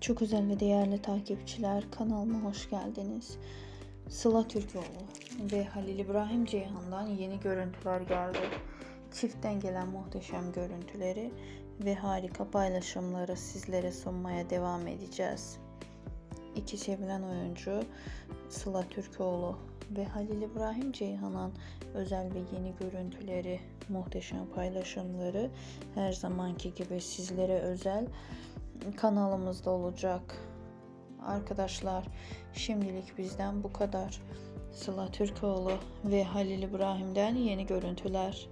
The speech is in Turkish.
Çok özel ve değerli takipçiler kanalıma hoş geldiniz. Sıla Türkoğlu ve Halil İbrahim Ceyhan'dan yeni görüntüler geldi. Çiftten gelen muhteşem görüntüleri ve harika paylaşımları sizlere sunmaya devam edeceğiz. İki sevilen oyuncu Sıla Türkoğlu ve Halil İbrahim Ceyhan'ın özel ve yeni görüntüleri, muhteşem paylaşımları her zamanki gibi sizlere özel kanalımızda olacak. Arkadaşlar şimdilik bizden bu kadar. Sıla Türkoğlu ve Halil İbrahim'den yeni görüntüler.